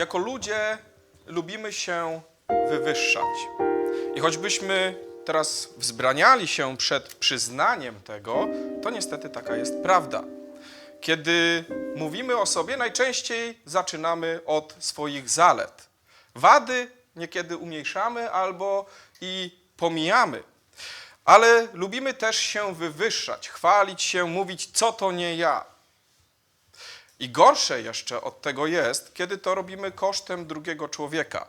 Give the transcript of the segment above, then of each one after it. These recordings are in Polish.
jako ludzie lubimy się wywyższać. I choćbyśmy teraz wzbraniali się przed przyznaniem tego, to niestety taka jest prawda. Kiedy mówimy o sobie, najczęściej zaczynamy od swoich zalet. Wady niekiedy umniejszamy albo i pomijamy. Ale lubimy też się wywyższać, chwalić się, mówić, co to nie ja. I gorsze jeszcze od tego jest, kiedy to robimy kosztem drugiego człowieka.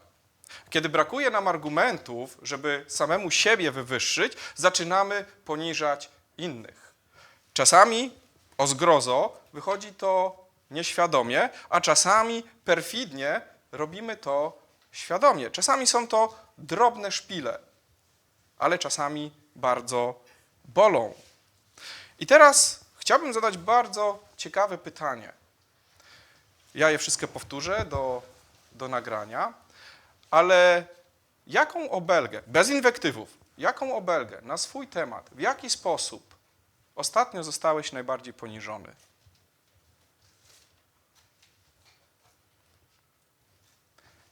Kiedy brakuje nam argumentów, żeby samemu siebie wywyższyć, zaczynamy poniżać innych. Czasami o zgrozo wychodzi to nieświadomie, a czasami perfidnie robimy to świadomie. Czasami są to drobne szpile, ale czasami bardzo bolą. I teraz chciałbym zadać bardzo ciekawe pytanie. Ja je wszystkie powtórzę do, do nagrania, ale jaką obelgę, bez inwektywów, jaką obelgę na swój temat, w jaki sposób ostatnio zostałeś najbardziej poniżony?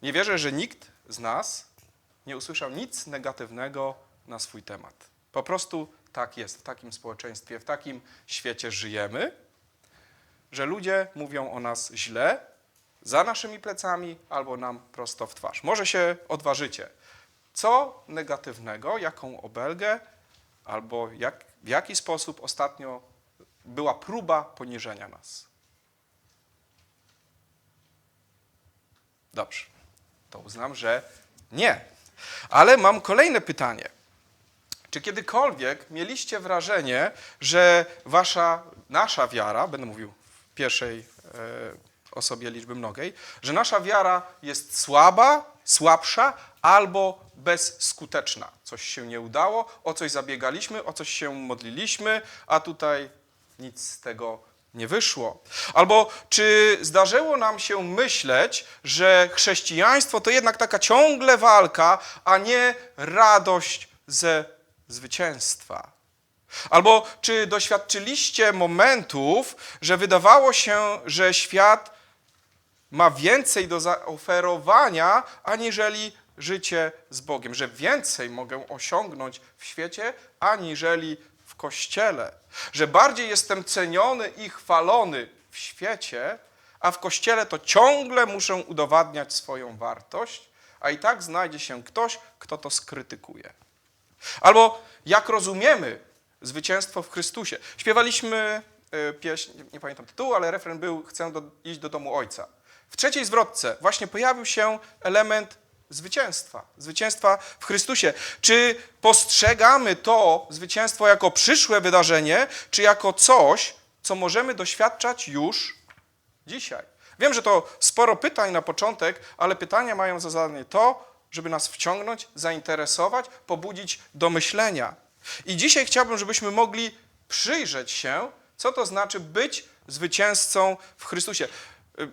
Nie wierzę, że nikt z nas nie usłyszał nic negatywnego na swój temat. Po prostu tak jest, w takim społeczeństwie, w takim świecie żyjemy, że ludzie mówią o nas źle, za naszymi plecami albo nam prosto w twarz. Może się odważycie. Co negatywnego, jaką obelgę albo jak, w jaki sposób ostatnio była próba poniżenia nas? Dobrze, to uznam, że nie. Ale mam kolejne pytanie. Czy kiedykolwiek mieliście wrażenie, że wasza, nasza wiara, będę mówił pierwszej e, osobie liczby mnogiej, że nasza wiara jest słaba, słabsza albo bezskuteczna? Coś się nie udało, o coś zabiegaliśmy, o coś się modliliśmy, a tutaj nic z tego nie wyszło. Albo czy zdarzyło nam się myśleć, że chrześcijaństwo to jednak taka ciągle walka, a nie radość ze zwycięstwa? Albo czy doświadczyliście momentów, że wydawało się, że świat ma więcej do zaoferowania, aniżeli życie z Bogiem, że więcej mogę osiągnąć w świecie, aniżeli w kościele, że bardziej jestem ceniony i chwalony w świecie, a w kościele to ciągle muszę udowadniać swoją wartość, a i tak znajdzie się ktoś, kto to skrytykuje. Albo jak rozumiemy zwycięstwo w Chrystusie. Śpiewaliśmy y, pieśń, nie pamiętam tytułu, ale refren był Chcę do, iść do domu Ojca. W trzeciej zwrotce właśnie pojawił się element zwycięstwa, zwycięstwa w Chrystusie. Czy postrzegamy to zwycięstwo jako przyszłe wydarzenie, czy jako coś, co możemy doświadczać już dzisiaj? Wiem, że to sporo pytań na początek, ale pytania mają za zadanie to, żeby nas wciągnąć, zainteresować, pobudzić do myślenia. I dzisiaj chciałbym, żebyśmy mogli przyjrzeć się, co to znaczy być zwycięzcą w Chrystusie. Y,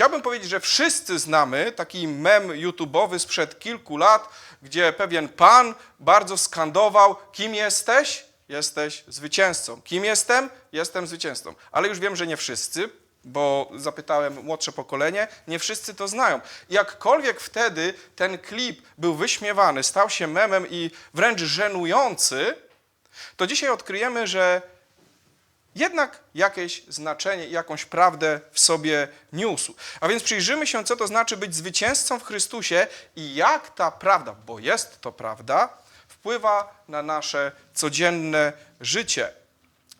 Chciałbym powiedzieć, że wszyscy znamy taki mem YouTube'owy sprzed kilku lat, gdzie pewien pan bardzo skandował: Kim jesteś? Jesteś zwycięzcą. Kim jestem? Jestem zwycięzcą. Ale już wiem, że nie wszyscy, bo zapytałem młodsze pokolenie, nie wszyscy to znają. Jakkolwiek wtedy ten klip był wyśmiewany, stał się memem i wręcz żenujący, to dzisiaj odkryjemy, że jednak jakieś znaczenie i jakąś prawdę w sobie niósł. A więc przyjrzymy się, co to znaczy być zwycięzcą w Chrystusie i jak ta prawda, bo jest to prawda, wpływa na nasze codzienne życie.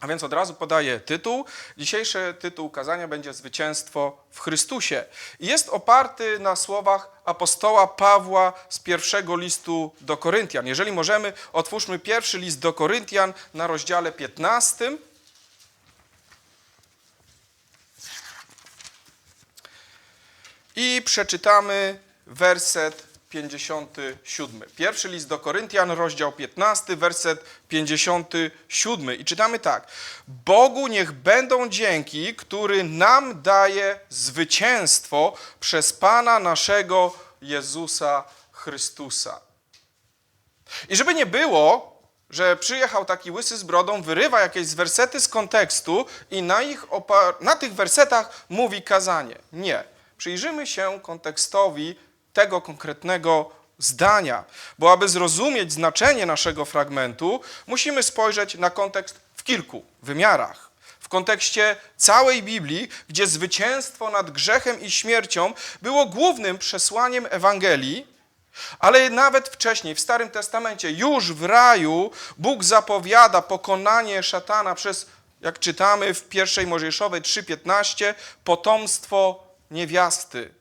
A więc od razu podaję tytuł. Dzisiejszy tytuł kazania będzie Zwycięstwo w Chrystusie. Jest oparty na słowach apostoła Pawła z pierwszego listu do Koryntian. Jeżeli możemy, otwórzmy pierwszy list do Koryntian na rozdziale 15. I przeczytamy werset 57. Pierwszy list do Koryntian, rozdział 15, werset 57. I czytamy tak. Bogu niech będą dzięki, który nam daje zwycięstwo przez Pana naszego Jezusa Chrystusa. I żeby nie było, że przyjechał taki łysy z brodą, wyrywa jakieś z wersety z kontekstu i na, ich na tych wersetach mówi kazanie. Nie. przyjrzymy się kontekstowi tego konkretnego zdania, bo aby zrozumieć znaczenie naszego fragmentu, musimy spojrzeć na kontekst w kilku wymiarach. W kontekście całej Biblii, gdzie zwycięstwo nad grzechem i śmiercią było głównym przesłaniem Ewangelii, ale nawet wcześniej, w Starym Testamencie, już w raju Bóg zapowiada pokonanie szatana przez, jak czytamy w pierwszej Mojżeszowej 3,15, potomstwo niewiasty.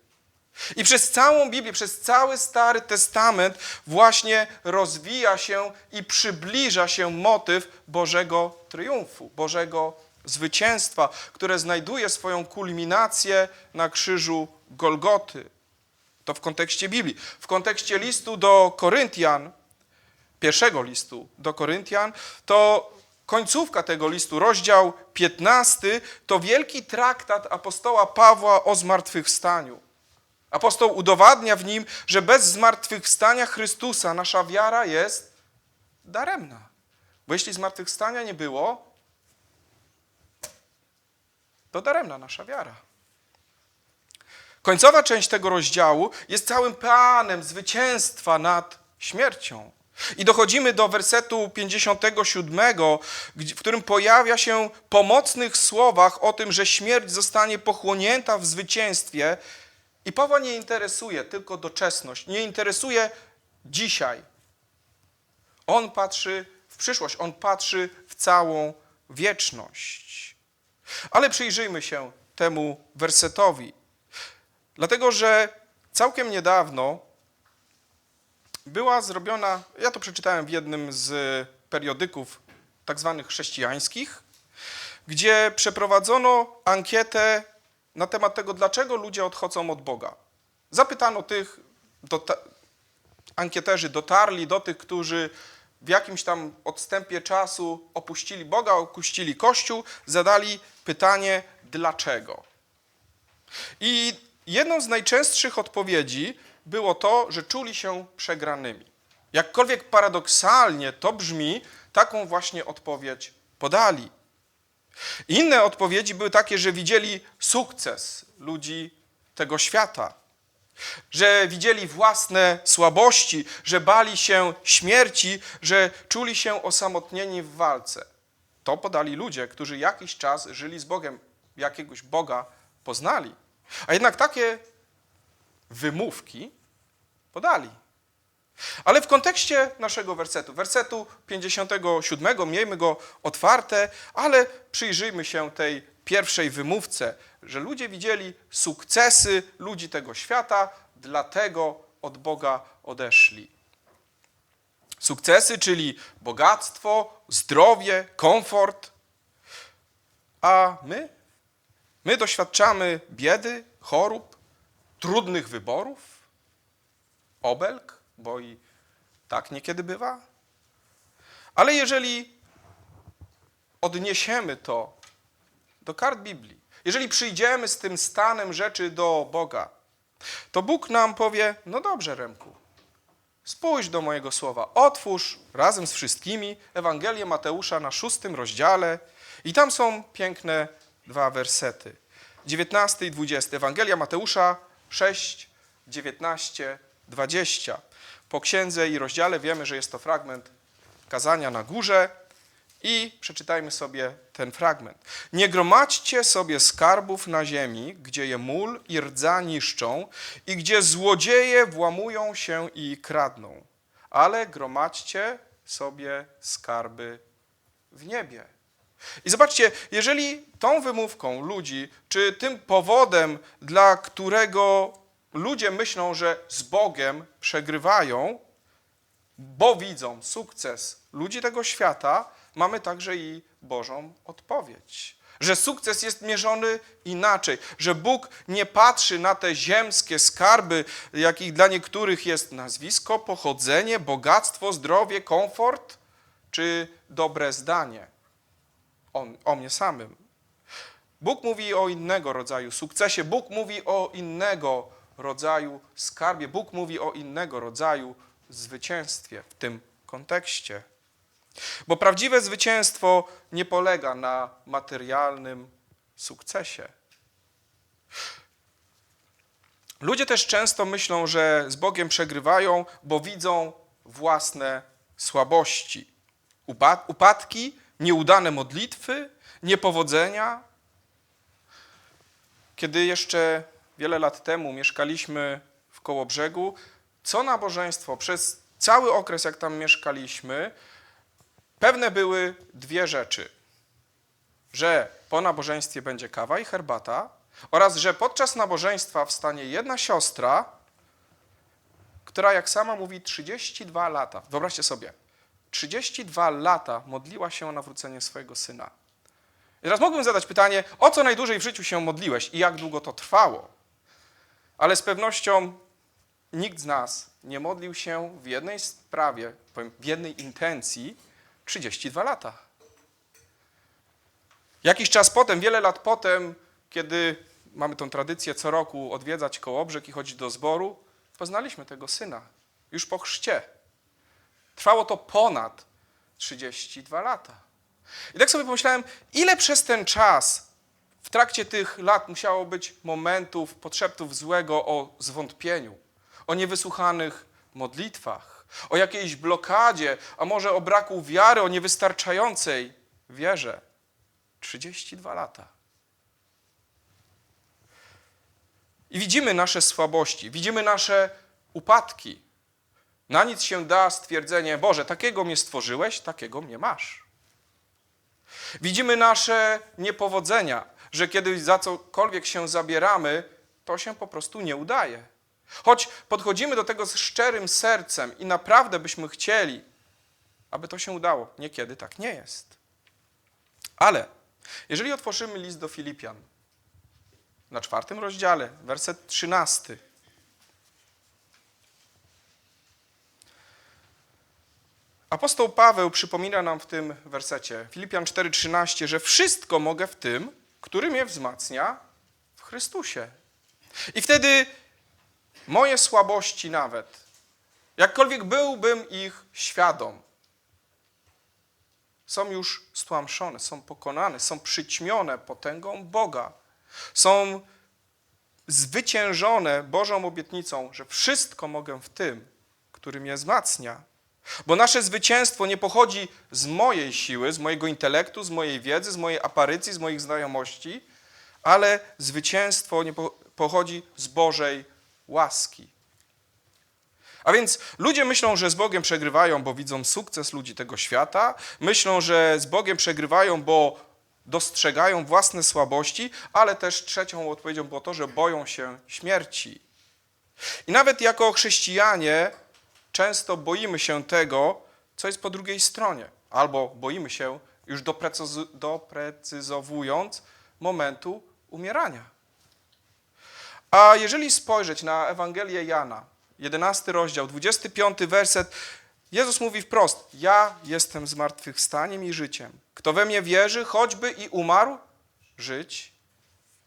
I przez całą Biblię, przez cały Stary Testament właśnie rozwija się i przybliża się motyw Bożego triumfu, Bożego zwycięstwa, które znajduje swoją kulminację na krzyżu Golgoty. To w kontekście Biblii. W kontekście listu do Koryntian, pierwszego listu do Koryntian, to końcówka tego listu, rozdział 15, to wielki traktat apostoła Pawła o zmartwychwstaniu. Apostoł udowadnia w nim, że bez zmartwychwstania Chrystusa nasza wiara jest daremna. Bo jeśli zmartwychwstania nie było, to daremna nasza wiara. Końcowa część tego rozdziału jest całym planem zwycięstwa nad śmiercią. I dochodzimy do wersetu 57, gdzie- w którym pojawia się pomocnych słowach o tym, że śmierć zostanie pochłonięta w zwycięstwie. I Pawła nie interesuje tylko doczesność, nie interesuje dzisiaj. On patrzy w przyszłość, on patrzy w całą wieczność. Ale przyjrzyjmy się temu wersetowi. Dlatego, że całkiem niedawno była zrobiona, ja to przeczytałem w jednym z periodyków tak zwanych chrześcijańskich, gdzie przeprowadzono ankietę na temat tego, dlaczego ludzie odchodzą od Boga. Zapytano tych, dota, ankieterzy dotarli do tych, którzy w jakimś tam odstępie czasu opuścili Boga, opuścili Kościół, zadali pytanie, dlaczego. I jedną z najczęstszych odpowiedzi było to, że czuli się przegranymi. Jakkolwiek paradoksalnie to brzmi, taką właśnie odpowiedź podali. Inne odpowiedzi były takie, że widzieli sukces ludzi tego świata, że widzieli własne słabości, że bali się śmierci, że czuli się osamotnieni w walce. To podali ludzie, którzy jakiś czas żyli z Bogiem, jakiegoś Boga poznali. A jednak takie wymówki podali. Ale w kontekście naszego wersetu, wersetu 57, miejmy go otwarte, ale przyjrzyjmy się tej pierwszej wymówce, że ludzie widzieli sukcesy ludzi tego świata, dlatego od Boga odeszli. Sukcesy, czyli bogactwo, zdrowie, komfort. A my? My doświadczamy biedy, chorób, trudnych wyborów, obelg, bo i tak niekiedy bywa. Ale jeżeli odniesiemy to do kart Biblii, jeżeli przyjdziemy z tym stanem rzeczy do Boga, to Bóg nam powie: No dobrze, Remku, spójrz do mojego słowa, otwórz razem z wszystkimi Ewangelię Mateusza na szóstym rozdziale, i tam są piękne dwa wersety. 19 i 20. Ewangelia Mateusza 6, 19, 20. Po księdze i rozdziale wiemy, że jest to fragment kazania na górze i przeczytajmy sobie ten fragment. Nie gromadźcie sobie skarbów na ziemi, gdzie je mól i rdza niszczą i gdzie złodzieje włamują się i kradną, ale gromadźcie sobie skarby w niebie. I zobaczcie, jeżeli tą wymówką ludzi, czy tym powodem, dla którego ludzie myślą, że z Bogiem przegrywają, bo widzą sukces ludzi tego świata, mamy także i Bożą odpowiedź. Że sukces jest mierzony inaczej, że Bóg nie patrzy na te ziemskie skarby, jakich dla niektórych jest nazwisko, pochodzenie, bogactwo, zdrowie, komfort czy dobre zdanie o, o mnie samym. Bóg mówi o innego rodzaju sukcesie, Bóg mówi o innego rodzaju skarbie, Bóg mówi o innego rodzaju zwycięstwie w tym kontekście. Bo prawdziwe zwycięstwo nie polega na materialnym sukcesie. Ludzie też często myślą, że z Bogiem przegrywają, bo widzą własne słabości. Upa- Upadki, nieudane modlitwy, niepowodzenia. Kiedy jeszcze wiele lat temu mieszkaliśmy w Kołobrzegu, co nabożeństwo, przez cały okres, jak tam mieszkaliśmy, pewne były dwie rzeczy. Że po nabożeństwie będzie kawa i herbata oraz, że podczas nabożeństwa wstanie jedna siostra, która, jak sama mówi, 32 lata, wyobraźcie sobie, 32 lata modliła się o nawrócenie swojego syna. I teraz mógłbym zadać pytanie, o co najdłużej w życiu się modliłeś i jak długo to trwało? Ale z pewnością nikt z nas nie modlił się w jednej sprawie, w jednej intencji 32 lata. Jakiś czas potem, wiele lat potem, kiedy mamy tą tradycję co roku odwiedzać Kołobrzeg i chodzić do zboru, poznaliśmy tego syna już po chrzcie. Trwało to ponad 32 lata. I tak sobie pomyślałem, ile przez ten czas, w trakcie tych lat musiało być momentów, podszeptów złego o zwątpieniu, o niewysłuchanych modlitwach, o jakiejś blokadzie, a może o braku wiary, o niewystarczającej wierze. 32 lata. I widzimy nasze słabości, widzimy nasze upadki. Na nic się da stwierdzenie, Boże, takiego mnie stworzyłeś, takiego mnie masz. Widzimy nasze niepowodzenia, że kiedy za cokolwiek się zabieramy, to się po prostu nie udaje. Choć podchodzimy do tego z szczerym sercem i naprawdę byśmy chcieli, aby to się udało, niekiedy tak nie jest. Ale jeżeli otworzymy list do Filipian na czwartym rozdziale, werset trzynasty, Apostoł Paweł przypomina nam w tym wersecie, Filipian 4:13, że wszystko mogę w tym, który mnie wzmacnia w Chrystusie. I wtedy moje słabości nawet, jakkolwiek byłbym ich świadom, są już stłamszone, są pokonane, są przyćmione potęgą Boga. Są zwyciężone Bożą obietnicą, że wszystko mogę w tym, który mnie wzmacnia. Bo nasze zwycięstwo nie pochodzi z mojej siły, z mojego intelektu, z mojej wiedzy, z mojej aparycji, z moich znajomości, ale zwycięstwo nie po, pochodzi z Bożej łaski. A więc ludzie myślą, że z Bogiem przegrywają, bo widzą sukces ludzi tego świata, myślą, że z Bogiem przegrywają, bo dostrzegają własne słabości, ale też trzecią odpowiedzią było to, że boją się śmierci. I nawet jako chrześcijanie często boimy się tego, co jest po drugiej stronie, albo boimy się, już doprecyz- doprecyzowując, momentu umierania. A jeżeli spojrzeć na Ewangelię Jana, 11 rozdział, 25 werset, Jezus mówi wprost: Ja jestem zmartwychwstaniem i życiem. Kto we mnie wierzy, choćby i umarł, żyć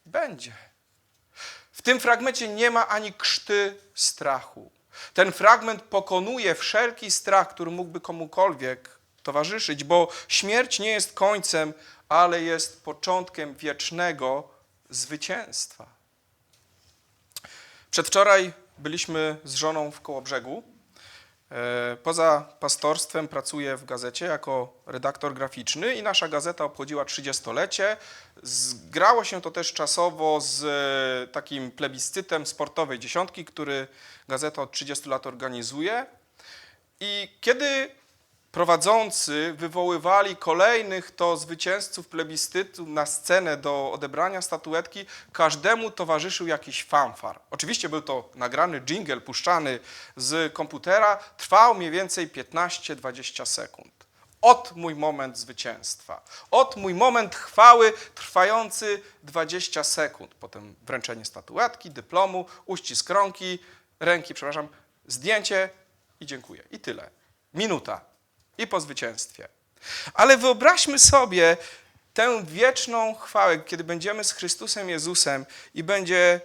będzie. W tym fragmencie nie ma ani krzty strachu. Ten fragment pokonuje wszelki strach, który mógłby komukolwiek towarzyszyć, bo śmierć nie jest końcem, ale jest początkiem wiecznego zwycięstwa. Przedwczoraj byliśmy z żoną w Kołobrzegu. E, Poza pastorstwem pracuję w gazecie jako redaktor graficzny i nasza gazeta obchodziła 30-lecie. Zgrało się to też czasowo z e, takim plebiscytem sportowej dziesiątki, który gazeta od 30 lat organizuje. I kiedy prowadzący wywoływali kolejnych to zwycięzców plebiscytu na scenę do odebrania statuetki, każdemu towarzyszył jakiś fanfar. Oczywiście był to nagrany jingle puszczany z komputera, trwał mniej więcej 15-20 sekund. Od mój moment zwycięstwa, od mój moment chwały trwający 20 sekund. Potem wręczenie statuetki, dyplomu, uścisk rąki, ręki, przepraszam, zdjęcie i dziękuję. I tyle. Minuta i po zwycięstwie. Ale wyobraźmy sobie tę wieczną chwałę, kiedy będziemy z Chrystusem Jezusem i będzie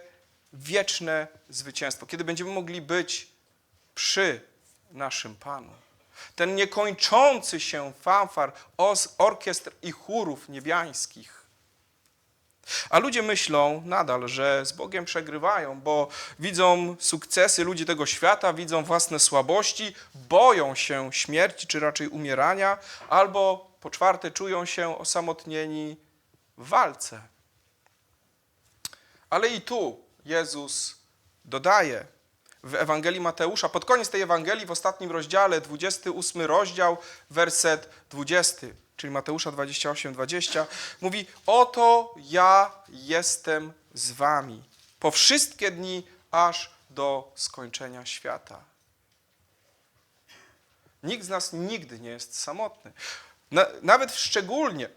wieczne zwycięstwo, kiedy będziemy mogli być przy naszym Panu. Ten niekończący się fanfar orkiestr i chórów niebiańskich. A ludzie myślą nadal, że z Bogiem przegrywają, bo widzą sukcesy ludzi tego świata, widzą własne słabości, boją się śmierci, czy raczej umierania, albo po czwarte czują się osamotnieni w walce. Ale i tu Jezus dodaje w Ewangelii Mateusza, pod koniec tej Ewangelii, w ostatnim rozdziale, 28 rozdział, werset 20, czyli Mateusza 28, 20, mówi: Oto ja jestem z wami po wszystkie dni, aż do skończenia świata. Nikt z nas nigdy nie jest samotny. Na, nawet szczególnie,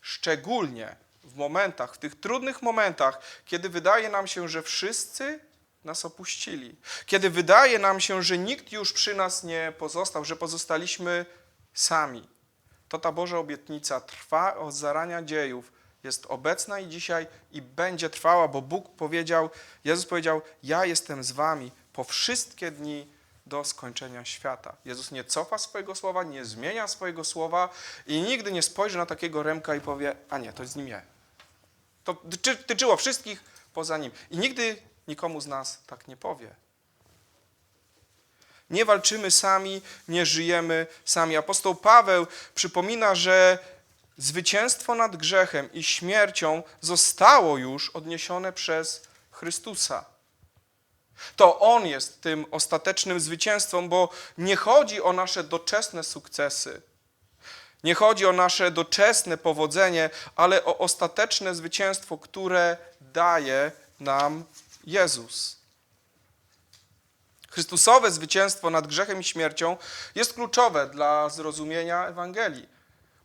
szczególnie w momentach, w tych trudnych momentach, kiedy wydaje nam się, że wszyscy nas opuścili, kiedy wydaje nam się, że nikt już przy nas nie pozostał, że pozostaliśmy sami, to ta Boża obietnica trwa od zarania dziejów, jest obecna i dzisiaj i będzie trwała, bo Bóg powiedział, Jezus powiedział: Ja jestem z wami po wszystkie dni do skończenia świata. Jezus nie cofa swojego słowa, nie zmienia swojego słowa i nigdy nie spojrzy na takiego Remka i powie: A nie, to z nim nie. To tyczy- tyczyło wszystkich poza nim. I nigdy nikomu z nas tak nie powie. Nie walczymy sami, nie żyjemy sami. Apostoł Paweł przypomina, że zwycięstwo nad grzechem i śmiercią zostało już odniesione przez Chrystusa. To On jest tym ostatecznym zwycięstwem, bo nie chodzi o nasze doczesne sukcesy. Nie chodzi o nasze doczesne powodzenie, ale o ostateczne zwycięstwo, które daje nam Jezus. Chrystusowe zwycięstwo nad grzechem i śmiercią jest kluczowe dla zrozumienia Ewangelii,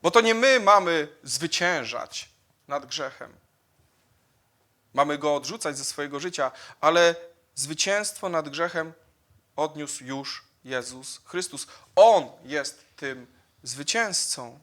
bo to nie my mamy zwyciężać nad grzechem. Mamy go odrzucać ze swojego życia, ale zwycięstwo nad grzechem odniósł już Jezus Chrystus. On jest tym zwycięzcą.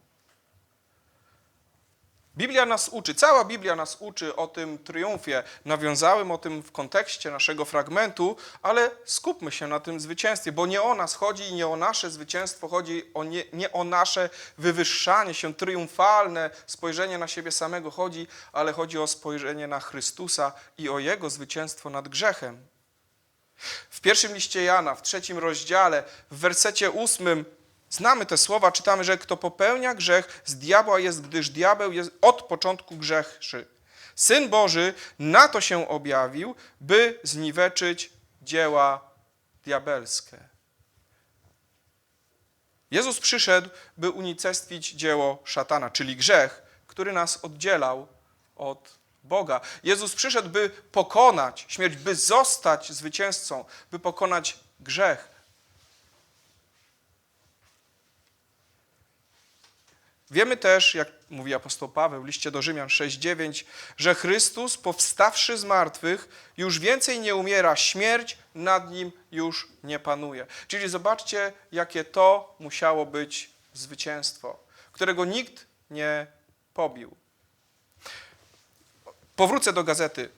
Biblia nas uczy, cała Biblia nas uczy o tym triumfie. Nawiązałem o tym w kontekście naszego fragmentu, ale skupmy się na tym zwycięstwie, bo nie o nas chodzi i nie o nasze zwycięstwo, chodzi o nie, nie o nasze wywyższanie się, triumfalne spojrzenie na siebie samego chodzi, ale chodzi o spojrzenie na Chrystusa i o Jego zwycięstwo nad grzechem. W pierwszym liście Jana, w trzecim rozdziale, w wersecie ósmym znamy te słowa, czytamy, że kto popełnia grzech, z diabła jest, gdyż diabeł jest od początku grzeszczy. Syn Boży na to się objawił, by zniweczyć dzieła diabelskie. Jezus przyszedł, by unicestwić dzieło szatana, czyli grzech, który nas oddzielał od Boga. Jezus przyszedł, by pokonać śmierć, by zostać zwycięzcą, by pokonać grzech. Wiemy też, jak mówi apostoł Paweł w liście do Rzymian 6:9, że Chrystus, powstawszy z martwych, już więcej nie umiera, śmierć nad nim już nie panuje. Czyli zobaczcie, jakie to musiało być zwycięstwo, którego nikt nie pobił. Powrócę do gazety,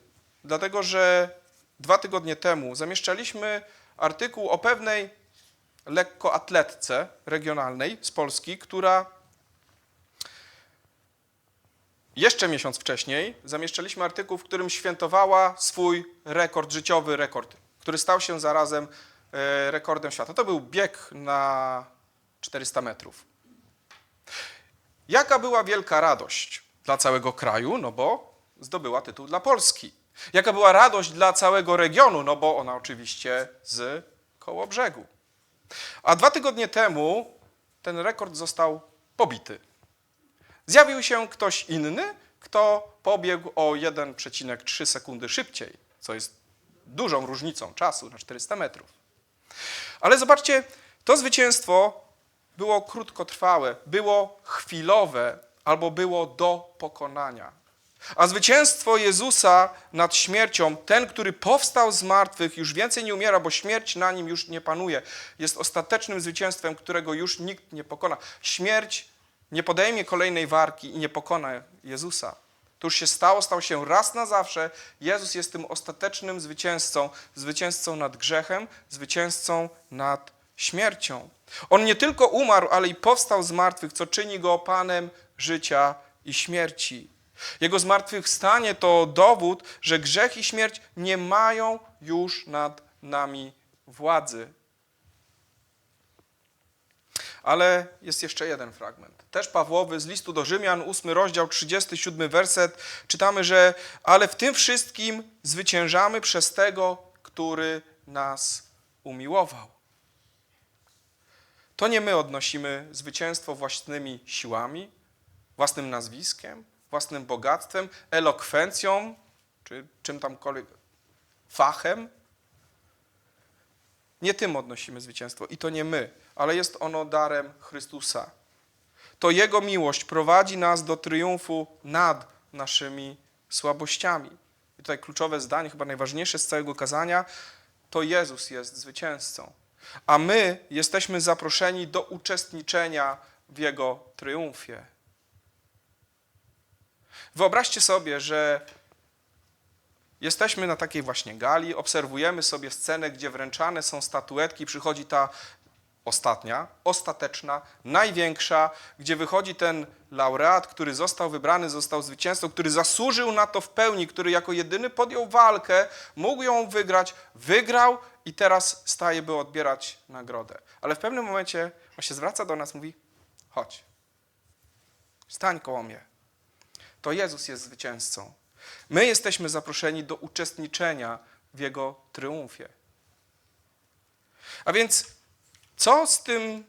dlatego że dwa tygodnie temu zamieszczaliśmy artykuł o pewnej lekkoatletce regionalnej z Polski, która jeszcze miesiąc wcześniej zamieszczaliśmy artykuł, w którym świętowała swój rekord, życiowy rekord, który stał się zarazem e, rekordem świata. To był bieg na 400 metrów. Jaka była wielka radość dla całego kraju, no bo zdobyła tytuł dla Polski. Jaka była radość dla całego regionu, no bo ona oczywiście z koło brzegu. A dwa tygodnie temu ten rekord został pobity. Zjawił się ktoś inny, kto pobiegł o 1,3 sekundy szybciej, co jest dużą różnicą czasu na 400 metrów. Ale zobaczcie, to zwycięstwo było krótkotrwałe, było chwilowe albo było do pokonania. A zwycięstwo Jezusa nad śmiercią, ten, który powstał z martwych, już więcej nie umiera, bo śmierć na nim już nie panuje, jest ostatecznym zwycięstwem, którego już nikt nie pokona. Śmierć nie podejmie kolejnej warki i nie pokona Jezusa. To już się stało, stał się raz na zawsze. Jezus jest tym ostatecznym zwycięzcą, zwycięzcą nad grzechem, zwycięzcą nad śmiercią. On nie tylko umarł, ale i powstał z martwych, co czyni go Panem życia i śmierci. Jego zmartwychwstanie to dowód, że grzech i śmierć nie mają już nad nami władzy. Ale jest jeszcze jeden fragment. Też Pawłowy z listu do Rzymian, 8 rozdział, 37 werset. Czytamy, że ale w tym wszystkim zwyciężamy przez tego, który nas umiłował. To nie my odnosimy zwycięstwo własnymi siłami, własnym nazwiskiem, własnym bogactwem, elokwencją, czy czym tamkolwiek, fachem. Nie tym odnosimy zwycięstwo i to nie my, ale jest ono darem Chrystusa. To Jego miłość prowadzi nas do triumfu nad naszymi słabościami. I tutaj kluczowe zdanie, chyba najważniejsze z całego kazania, to Jezus jest zwycięzcą. A my jesteśmy zaproszeni do uczestniczenia w Jego triumfie. Wyobraźcie sobie, że jesteśmy na takiej właśnie gali, obserwujemy sobie scenę, gdzie wręczane są statuetki, przychodzi ta ostatnia, ostateczna, największa, gdzie wychodzi ten laureat, który został wybrany, został zwycięzcą, który zasłużył na to w pełni, który jako jedyny podjął walkę, mógł ją wygrać, wygrał i teraz staje, by odbierać nagrodę. Ale w pewnym momencie on się zwraca do nas, mówi: chodź, stań koło mnie. To Jezus jest zwycięzcą. My jesteśmy zaproszeni do uczestniczenia w Jego triumfie. A więc co z tym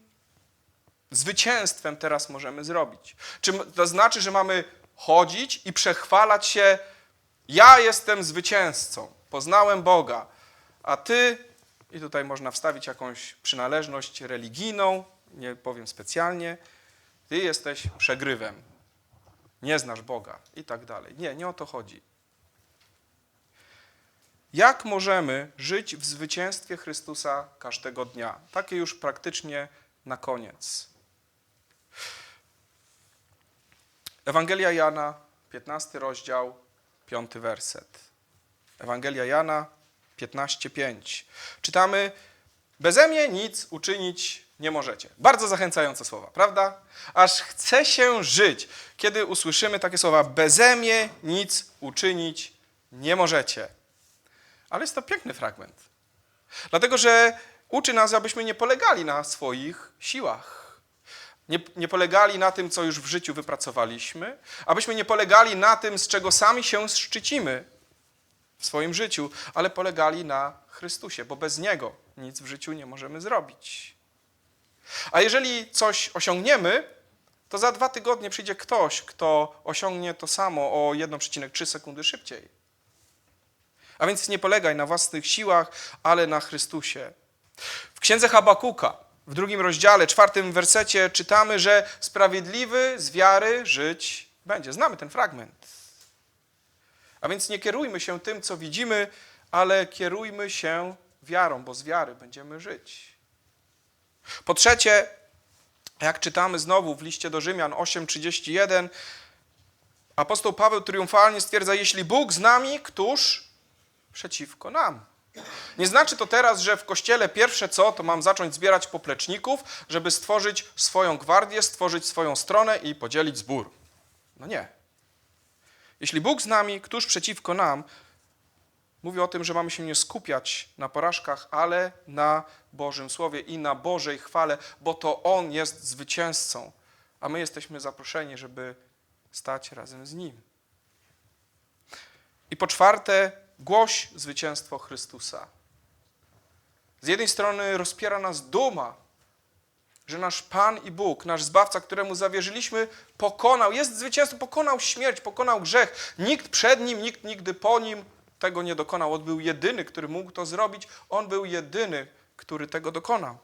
zwycięstwem teraz możemy zrobić? Czy to znaczy, że mamy chodzić i przechwalać się, ja jestem zwycięzcą, poznałem Boga, a ty, i tutaj można wstawić jakąś przynależność religijną, nie powiem specjalnie, ty jesteś przegrywem, nie znasz Boga i tak dalej. Nie, nie o to chodzi. Jak możemy żyć w zwycięstwie Chrystusa każdego dnia? Takie już praktycznie na koniec. Ewangelia Jana, 15 rozdział, 5 werset. Ewangelia Jana 15:5. Czytamy: Beze mnie nic uczynić nie możecie. Bardzo zachęcające słowa, prawda? Aż chce się żyć, kiedy usłyszymy takie słowa: Beze mnie nic uczynić nie możecie. Ale jest to piękny fragment. Dlatego, że uczy nas, abyśmy nie polegali na swoich siłach. Nie, nie polegali na tym, co już w życiu wypracowaliśmy, abyśmy nie polegali na tym, z czego sami się szczycimy w swoim życiu, ale polegali na Chrystusie, bo bez Niego nic w życiu nie możemy zrobić. A jeżeli coś osiągniemy, to za dwa tygodnie przyjdzie ktoś, kto osiągnie to samo o 1,3 sekundy szybciej. A więc nie polegaj na własnych siłach, ale na Chrystusie. W księdze Habakuka, w drugim rozdziale, czwartym wersecie czytamy, że sprawiedliwy z wiary żyć będzie. Znamy ten fragment. A więc nie kierujmy się tym, co widzimy, ale kierujmy się wiarą, bo z wiary będziemy żyć. Po trzecie, jak czytamy znowu w liście do Rzymian 8:31, apostoł Paweł triumfalnie stwierdza: Jeśli Bóg z nami, któż przeciwko nam? Nie znaczy to teraz, że w kościele pierwsze co, to mam zacząć zbierać popleczników, żeby stworzyć swoją gwardię, stworzyć swoją stronę i podzielić zbór. No nie. Jeśli Bóg z nami, któż przeciwko nam, mówi o tym, że mamy się nie skupiać na porażkach, ale na Bożym Słowie i na Bożej chwale, bo to On jest zwycięzcą, a my jesteśmy zaproszeni, żeby stać razem z Nim. I po czwarte, głoś zwycięstwo Chrystusa. Z jednej strony rozpiera nas duma, że nasz Pan i Bóg, nasz Zbawca, któremu zawierzyliśmy, pokonał, jest zwycięzcą, pokonał śmierć, pokonał grzech. Nikt przed Nim, nikt nigdy po Nim tego nie dokonał. On był jedyny, który mógł to zrobić. On był jedyny, który tego dokonał.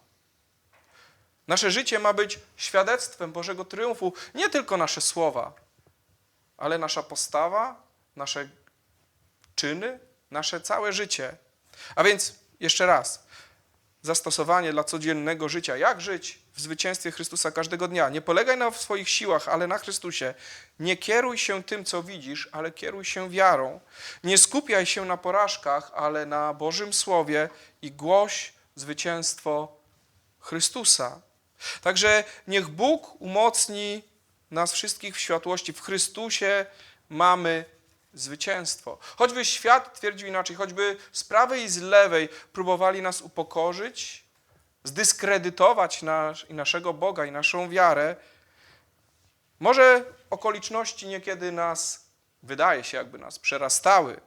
Nasze życie ma być świadectwem Bożego triumfu. Nie tylko nasze słowa, ale nasza postawa, nasze czyny, nasze całe życie. A więc jeszcze raz, zastosowanie dla codziennego życia. Jak żyć w zwycięstwie Chrystusa każdego dnia? Nie polegaj na swoich siłach, ale na Chrystusie. Nie kieruj się tym, co widzisz, ale kieruj się wiarą. Nie skupiaj się na porażkach, ale na Bożym Słowie i głoś zwycięstwo Chrystusa. Także niech Bóg umocni nas wszystkich w światłości w Chrystusie mamy zwycięstwo. Choćby świat twierdził inaczej, choćby z prawej i z lewej próbowali nas upokorzyć, zdyskredytować nasz, i naszego Boga i naszą wiarę, może okoliczności niekiedy nas, wydaje się, jakby nas przerastały,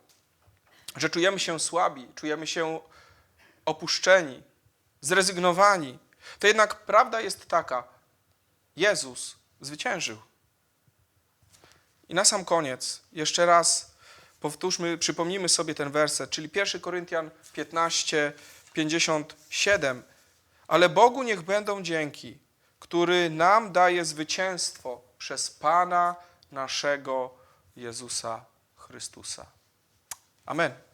że czujemy się słabi, czujemy się opuszczeni, zrezygnowani. To jednak prawda jest taka: Jezus zwyciężył. I na sam koniec, jeszcze raz powtórzmy, przypomnijmy sobie ten werset, czyli 1 Koryntian 15, 57. Ale Bogu niech będą dzięki, który nam daje zwycięstwo przez Pana naszego Jezusa Chrystusa. Amen.